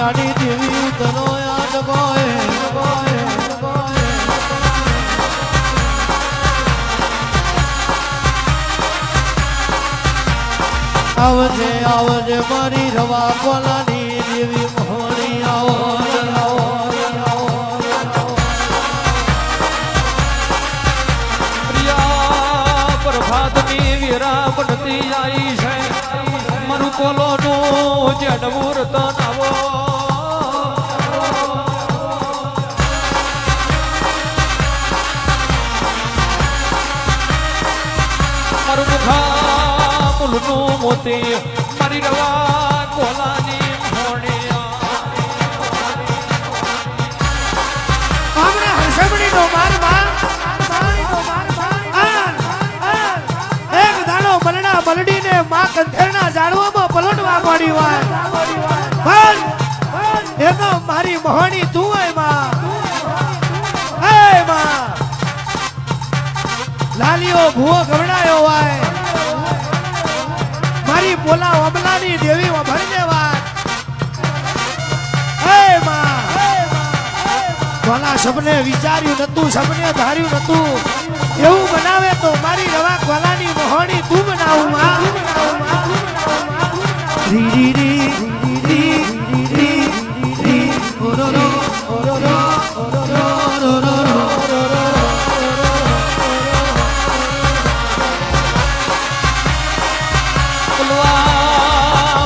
આડી દેવી તનો યાદ બોય આવજે આવજે મારી રવા બોલાની દેવી મોહણી આવો પ્રિયા, પ્રભાતની વિરામણતી આવી છે. કોલોનું જડવું રતન આવો મારું મુખા મુલનું મોતી મારી રવા કોલાની બલડીને માં ઝાડવામાં પલટવા માંડી હોય પણ, એનો મારી મોહણી તું હોયમાં. એ માં. લાલીઓ ભૂવો ગવડાયો હોય. મારી બોલા અમલાની દેવી ભરી દેવા એ માં. ભલા સબને વિચાર્યું નતું સબને ધાર્યું નતું. એવું બનાવે તો મારી રવા કોલાની મોહણી તું બનાવું માં.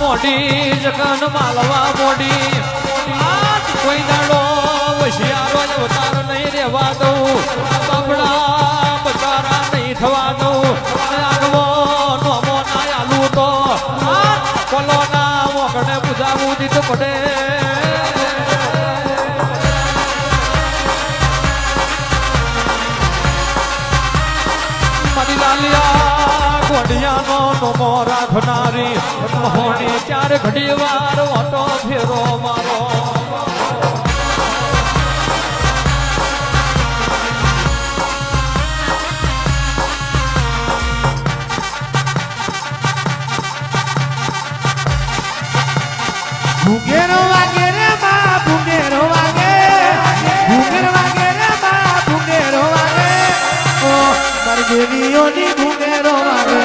મોઢી જગન માલવા મોડી કોઈ દાડો હોશિયારો અવતાર નહીં રહેવા દઉં. દીધું પડે મારી રાખનારી મોહણી ચાર ઘડી વાર ઓટો ફેરો મારો મારે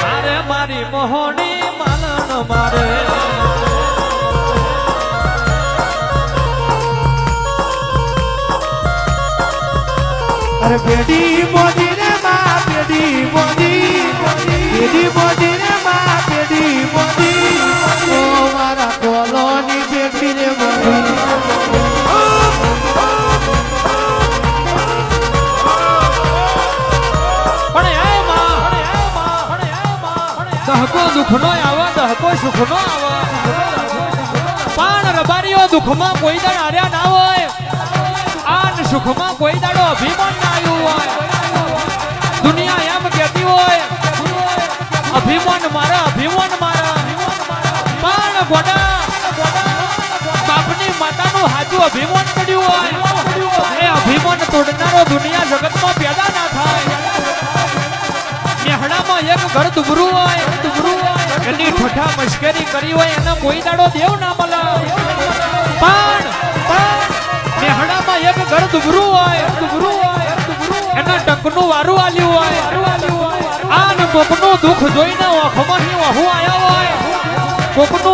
મારે મારી મોહણી માલણ મારે અરે પેઢી મોદી પેઢી મોદી રે માં પેઢી મોદી ઓ મારા કોલોની પેઢી રે મોદી દહકો દુઃખનો આવે દહકો સુખનો આવે. પાણ રબારીઓ દુઃખમાં કોઈ દાડ હાર્યા ના હોય. આન સુખમાં કોઈ દાડો અભિમાન ના બાપની માતાનું હાચું અભિમાન પડ્યું હોય, એ અભિમાન તોડનારો દુનિયા જગતમાં પેદા ના થાય. નેહડામાં એક ઘર દુબરું હોય દુબરું હોય એની ઠઠા મશ્કરી કરી હોય, એને કોઈ દાડો દેવ ના મળે પણ મેહણામાં એક ઘર દુબરું હોય દુબરું હોય એના ટકનું વારું આલ્યું હોય. આ કોકનું દુઃખ જોઈને ઓખમાં હું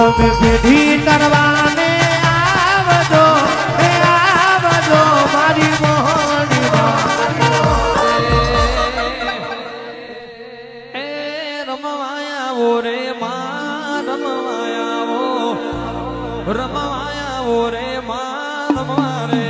તમે પેઢી તરવાને આવજો, એ આવજો મારી મોહણી એ રમવાયા આવો રે માં રમવાયા આવો રમવાયા આવો રે માં, રમવા રે